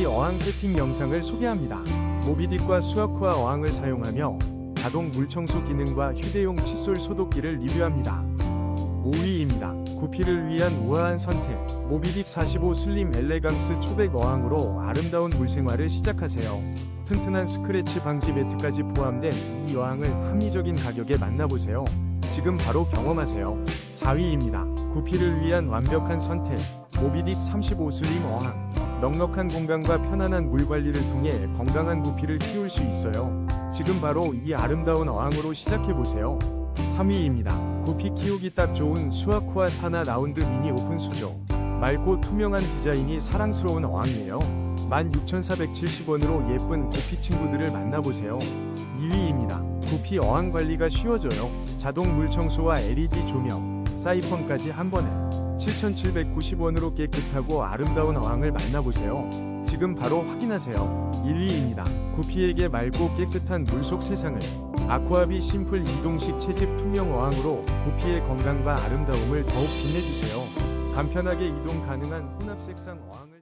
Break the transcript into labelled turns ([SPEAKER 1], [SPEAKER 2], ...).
[SPEAKER 1] 구피 어항 세팅 영상을 소개합니다. 모비딕과 수아쿠아 어항을 사용하며 자동 물청소 기능과 휴대용 칫솔 소독기를 리뷰합니다. 5위입니다. 구피를 위한 우아한 선택. 모비딕 45 슬림 엘레강스 초백 어항으로 아름다운 물생활을 시작하세요. 튼튼한 스크래치 방지 매트까지 포함된 이 어항을 합리적인 가격에 만나보세요. 지금 바로 경험하세요. 4위입니다. 구피를 위한 완벽한 선택. 모비딕 35 슬림 어항. 넉넉한 공간과 편안한 물 관리를 통해 건강한 구피를 키울 수 있어요. 지금 바로 이 아름다운 어항으로 시작해보세요. 3위입니다. 구피 키우기 딱 좋은 수아쿠아 타나 라운드 미니 오픈 수조. 맑고 투명한 디자인이 사랑스러운 어항이에요. 16,470원으로 예쁜 구피 친구들을 만나보세요. 2위입니다. 구피 어항 관리가 쉬워져요. 자동 물 청소와 LED 조명, 사이펀까지 한 번에 7,790원으로 깨끗하고 아름다운 어항을 만나보세요. 지금 바로 확인하세요. 1위입니다. 구피에게 맑고 깨끗한 물속 세상을 아쿠아비 심플 이동식 채집 투명 어항으로 구피의 건강과 아름다움을 더욱 빛내주세요. 간편하게 이동 가능한 혼합 색상 어항을